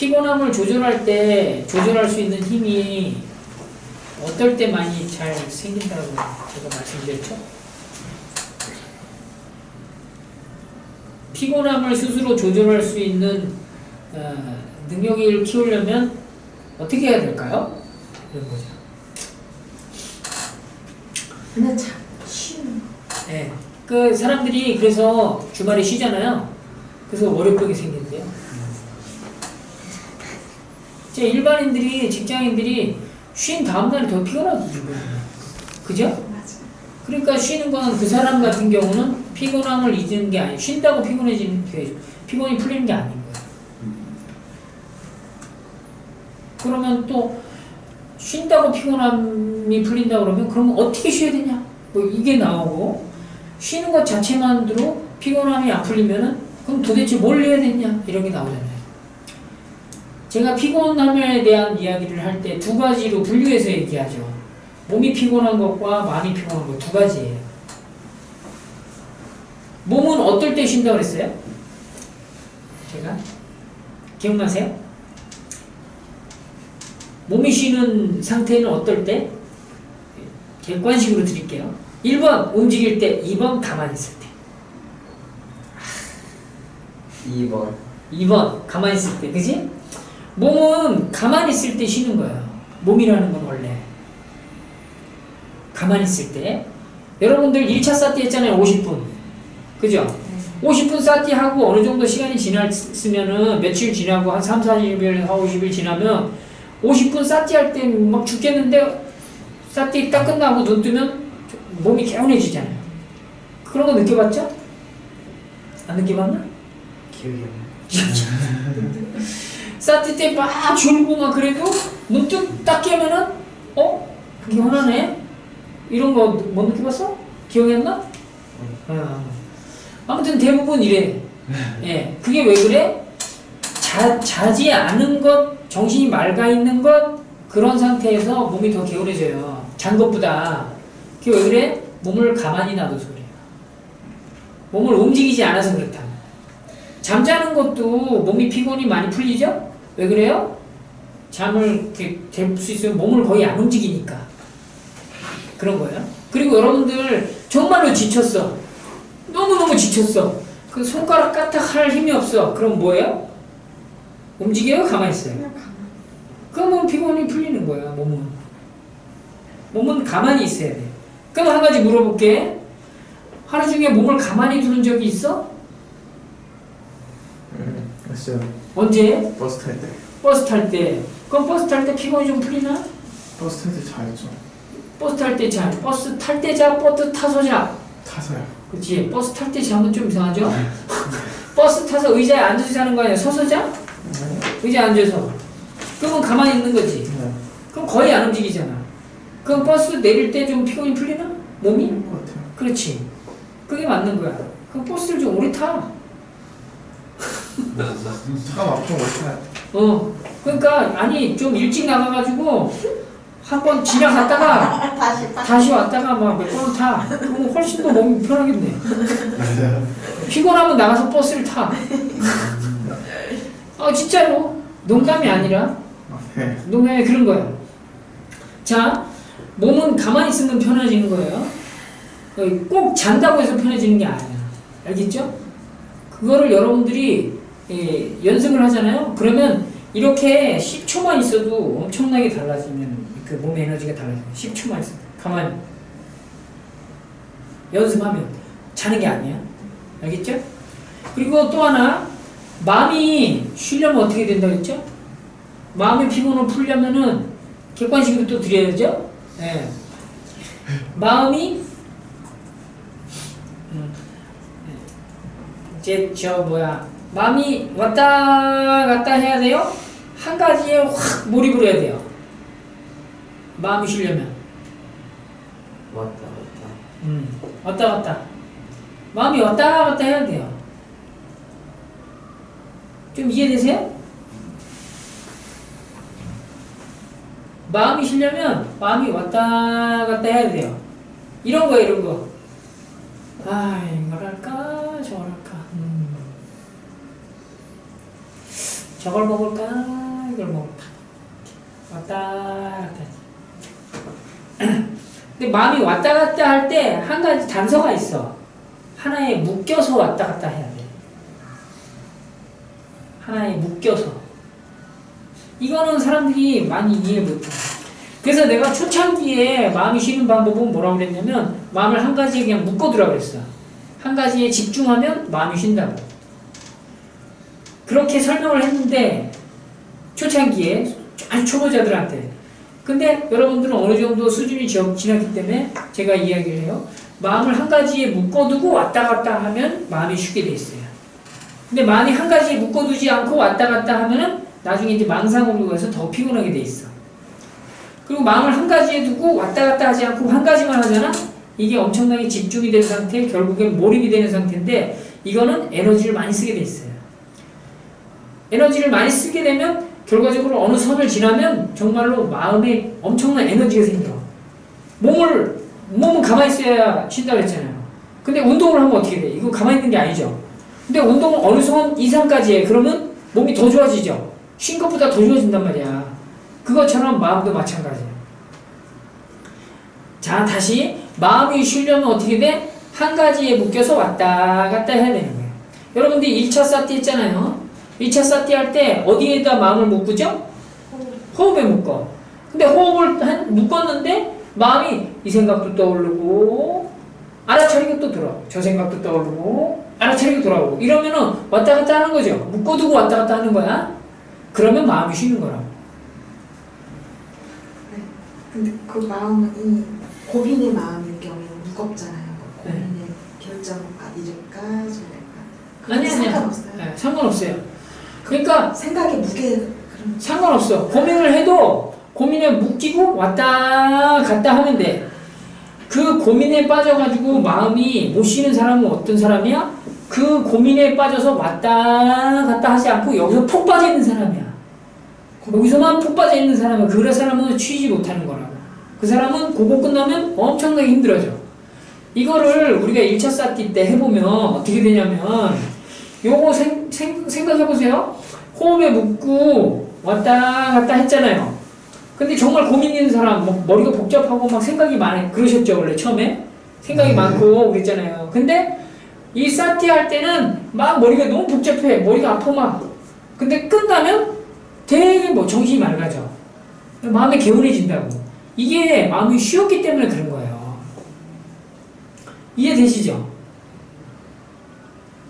피곤함을 조절할 때 조절할 수 있는 힘이 어떨 때 많이 잘 생긴다고 제가 말씀드렸죠? 피곤함을 스스로 조절할 수 있는 어, 능력을 키우려면 어떻게 해야 될까요? 이런 거죠. 그냥 참 쉬운 네. 그 사람들이 그래서 주말에 쉬잖아요. 그래서 월요병이 생긴대요. 제 일반인들이 직장인들이 쉰 다음날에 더 피곤하거든요. 그죠? 맞아. 그러니까 쉬는 건그 사람 같은 경우는 피곤함을 잊는 게 아니에요. 쉰다고 피곤해지는 게 피곤이 풀리는 게 아닌 거예요. 그러면 또 쉰다고 피곤함이 풀린다 그러면 그러면 어떻게 쉬어야 되냐? 뭐 이게 나오고 쉬는 것 자체만으로 피곤함이 안 풀리면은 그럼 도대체 뭘 해야 되냐? 이런 게 나오잖아요. 제가 피곤함에 대한 이야기를 할 때 두 가지로 분류해서 얘기하죠. 몸이 피곤한 것과 마음이 피곤한 것 두 가지예요. 몸은 어떨 때 쉰다고 그랬어요? 제가? 기억나세요? 몸이 쉬는 상태는 어떨 때? 객관식으로 드릴게요. 1번 움직일 때, 2번 가만히 있을 때. 2번 2번 가만히 있을 때, 그지? 몸은 가만히 있을 때 쉬는 거예요. 몸이라는 건 원래. 가만히 있을 때. 여러분들 1차 사티 했잖아요. 50분. 그죠? 50분 사티 하고 어느 정도 시간이 지났으면은 며칠 지나고 한 3, 40일, 4, 50일 지나면 50분 사티 할 때 막 죽겠는데 사티 딱 끝나고 눈 뜨면 몸이 개운해지잖아요. 그런 거 느껴봤죠? 안 느껴봤나? 기억이 안 사티 때막 졸고 막 그래도 문득 딱 깨면은 어? 개운하네? 이런 거 못 느껴봤어? 기억이 안 나? 어. 아무튼 대부분 이래. 예. 그게 왜 그래? 자, 자지 않은 것, 정신이 맑아 있는 것, 그런 상태에서 몸이 더 개운해져요. 잔 것보다. 그게 왜 그래? 몸을 가만히 놔둬서 그래요. 몸을 움직이지 않아서 그렇다. 잠자는 것도 몸이 피곤이 많이 풀리죠? 왜 그래요? 잠을 이렇게 잘 수 있으면 몸을 거의 안 움직이니까. 그런 거예요. 그리고 여러분들 정말로 지쳤어. 너무너무 지쳤어. 그 손가락 까딱 할 힘이 없어. 그럼 뭐예요? 움직여요? 가만히 있어요. 그러면 피곤이 풀리는 거야, 몸은. 몸은 가만히 있어야 돼. 그럼 한 가지 물어볼게. 하루 중에 몸을 가만히 두는 적이 있어? 있어요. 언제? 버스 탈 때. 버스 탈 때. 그럼 버스 탈 때 피곤이 좀 풀리나? 버스 탈 때 자야죠. 버스 탈 때 자. 버스 탈 때 자, 버스 타서 자. 타서요. 그치? 버스 탈 때 자면 좀 이상하죠? 버스 타서 의자에 앉아서 자는 거 아니야? 서서 자? 네. 의자에 앉아서. 그러면 가만히 있는 거지. 네. 그럼 거의 안 움직이잖아. 그럼 버스 내릴 때 좀 피곤이 풀리나? 몸이? 그렇지. 그게 맞는 거야. 그럼 버스를 좀 오래 타. 막좀 오래 타요. 어. 그러니까, 아니, 좀 일찍 나가가지고, 한 번 지나갔다가, 다시 딱. 다시 왔다가 막 몇번 타. 그럼 훨씬 더 몸이 편하겠네. 맞아요. 피곤하면 나가서 버스를 타. 아, 진짜로. 농담이 아니라, 네. 농담이 그런 거야. 자, 몸은 가만히 있으면 편해지는 거예요. 어, 꼭 잔다고 해서 편해지는 게 아니야. 알겠죠? 그거를 여러분들이 예, 연습을 하잖아요. 그러면 이렇게 10초만 있어도 엄청나게 달라지면 그 몸의 에너지가 달라져요. 10초만 있어도 가만히 연습하면 자는 게 아니야. 알겠죠? 그리고 또 하나 마음이 쉬려면 어떻게 된다 그랬죠? 마음의 피곤을 풀려면은 객관식으로 또 드려야죠. 예. 마음이 음, 이제 저 뭐야 마음이 왔다 갔다 해야 돼요. 한 가지에 확 몰입을 해야 돼요. 마음이 쉬려면 왔다 갔다 음, 왔다 갔다 마음이 왔다 갔다 해야 돼요. 좀 이해되세요? 마음이 쉬려면 마음이 왔다 갔다 해야 돼요. 이런 거 이런 거. 아, 이거랄까 저걸 먹을까? 이걸 먹을까? 왔다 갔다. 근데 마음이 왔다 갔다 할 때 한 가지 단서가 있어. 하나에 묶여서 왔다 갔다 해야 돼. 하나에 묶여서. 이거는 사람들이 많이 이해 못해. 그래서 내가 초창기에 마음이 쉬는 방법은 뭐라고 그랬냐면 마음을 한 가지에 그냥 묶어두라 그랬어. 한 가지에 집중하면 마음이 쉰다고. 그렇게 설명을 했는데 초창기에 아주 초보자들한테 근데 여러분들은 어느 정도 수준이 지- 지났기 때문에 제가 이야기를 해요. 마음을 한 가지에 묶어두고 왔다 갔다 하면 마음이 쉬게 돼 있어요. 근데 마음이 한 가지에 묶어두지 않고 왔다 갔다 하면은 나중에 이제 망상으로 가서 더 피곤하게 돼 있어. 그리고 마음을 한 가지에 두고 왔다 갔다 하지 않고 한 가지만 하잖아? 이게 엄청나게 집중이 된 상태, 결국엔 몰입이 되는 상태인데 이거는 에너지를 많이 쓰게 돼 있어요. 에너지를 많이 쓰게 되면 결과적으로 어느 선을 지나면 정말로 마음에 엄청난 에너지가 생겨. 몸을, 몸은 가만히 있어야 쉰다 그랬잖아요. 근데 운동을 하면 어떻게 돼? 이거 가만히 있는 게 아니죠. 근데 운동을 어느 선 이상까지 해. 그러면 몸이 더 좋아지죠. 쉰 것보다 더 좋아진단 말이야. 그것처럼 마음도 마찬가지야. 자, 다시 마음이 쉬려면 어떻게 돼? 한 가지에 묶여서 왔다 갔다 해야 되는 거예요. 여러분들 1차 사티 했잖아요. 1차 사티 할 때 어디에다 마음을 묶죠? 호흡에 묶어. 근데 호흡을 한, 묶었는데 마음이 이 생각도 떠오르고 알아차리고 또 돌아오고 저 생각도 떠오르고 알아차리고 돌아오고 이러면은 왔다 갔다 하는 거죠. 묶어두고 왔다 갔다 하는 거야. 그러면 마음이 쉬는 거라고. 근데 그 마음은 이 고민의 마음일 경우 무겁잖아요. 그 네. 고민의 결정 아 이럴까 저럴까. 아니, 아니야. 상관없어요. 네, 상관없어요. 그러니까 생각의 무게 그런 상관없어. 고민을 해도 고민에 묶이고 왔다 갔다 하면 돼. 그 고민에 빠져가지고 마음이 못 쉬는 사람은 어떤 사람이야? 그 고민에 빠져서 왔다 갔다 하지 않고 여기서 푹 빠져 있는 사람이야. 여기서만 푹 빠져 있는 사람은 그 사람은 쉬지 못하는 거라고. 그 사람은 그거 끝나면 엄청나게 힘들어져. 이거를 우리가 1차 쌓기 때 해보면 어떻게 되냐면 요거 생, 생, 생각해 보세요. 호흡에 묶고 왔다 갔다 했잖아요. 근데 정말 고민 있는 사람, 뭐 머리가 복잡하고 막 생각이 많아. 그러셨죠, 원래 처음에? 생각이 네. 많고 그랬잖아요. 근데 이 사티 할 때는 막 머리가 너무 복잡해. 머리가 아파 막. 근데 끝나면 되게 뭐 정신이 맑아져. 마음이 개운해진다고. 이게 마음이 쉬었기 때문에 그런 거예요. 이해되시죠?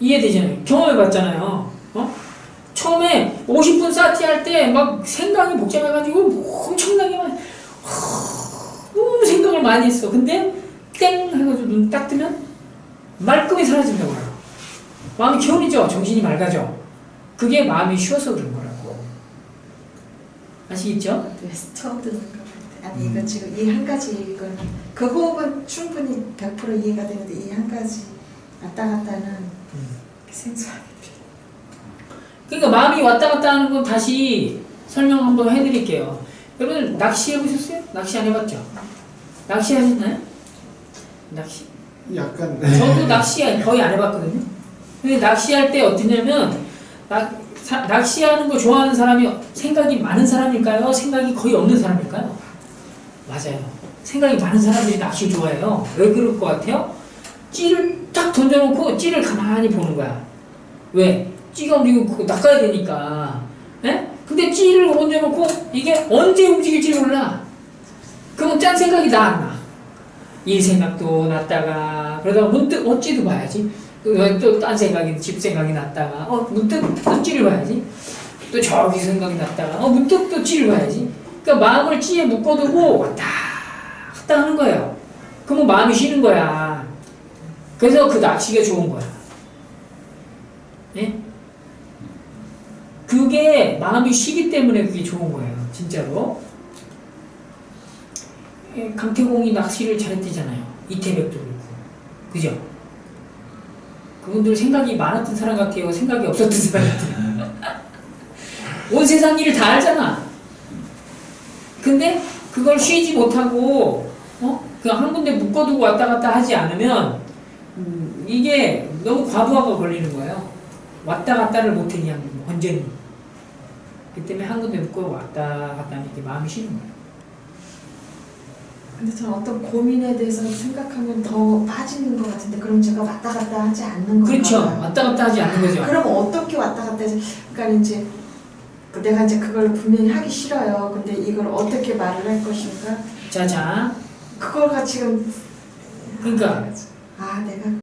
이해되잖아요. 경험해봤잖아요. 어? 처음에 50분 사티 할 때 막 생각이 복잡해가지고 뭐 엄청나게 막 너무 생각을 많이 했어. 근데 땡 해가지고 눈 딱 뜨면 말끔히 사라진다고 해요. 마음이 개운해져. 정신이 맑아져. 그게 마음이 쉬어서 그런 거라고. 아시겠죠? 네, 처음 듣는 것 같아요. 아니 이거 지금 이 한 가지 이거는 그 호흡은 충분히 100% 이해가 되는데 이 한 가지 왔다 갔다는 생소하게 그러니까 마음이 왔다 갔다 하는 건 다시 설명 한번 해드릴게요. 여러분 낚시 해보셨어요? 낚시 안 해봤죠? 낚시 하셨나요? 낚시? 약간 저도 낚시 거의 안 해봤거든요. 근데 낚시할 때 어떠냐면 낚, 사- 낚시하는 거 좋아하는 사람이 생각이 많은 사람일까요? 생각이 거의 없는 사람일까요? 맞아요. 생각이 많은 사람들이 낚시 좋아해요. 왜 그럴 것 같아요? 찌를 딱 던져놓고 찌를 가만히 보는 거야. 왜? 찌가 움직이고 낚아야 되니까. 예? 근데 찌를 던져놓고 이게 언제 움직일지 몰라. 그러면 짠 생각이 나 안 나? 이 생각도 났다가 그러다가 문득 어찌도 봐야지 또 딴 생각이 집 생각이 났다가 어 문득 또 찌를 봐야지 또 저기 생각이 났다가 어 문득 또 찌를 봐야지 그러니까 마음을 찌에 묶어두고 왔다 갔다 하는 거예요 그러면 마음이 쉬는 거야 그래서 그 낚시가 좋은 거야 예? 그게 마음이 쉬기 때문에 그게 좋은 거예요 진짜로 예, 강태공이 낚시를 잘했대잖아요. 이태백도 그렇고. 그죠? 그분들 생각이 많았던 사람 같아요. 생각이 없었던 사람 같아요. 온 세상 일을 다 알잖아. 근데 그걸 쉬지 못하고, 어? 그냥 한 군데 묶어두고 왔다 갔다 하지 않으면, 음, 이게 너무 과부하가 걸리는 거예요. 왔다 갔다를 못해, 그냥, 완전히. 그 때문에 한 군데 묶고 왔다 갔다 하는 게 마음이 싫은 거예요. 근데 저는 어떤 고민에 대해서 생각하면 더 빠지는 것 같은데 그럼 제가 왔다 갔다 하지 않는 건가요? 그렇죠. 왔다 갔다 하지 않는 거죠. 그럼 어떻게 왔다 갔다 하지? 그러니까 이제 그 내가 이제 그걸 분명히 하기 싫어요. 근데 이걸 어떻게 말을 할 것인가? 자, 자. 그거가 지금 그러니까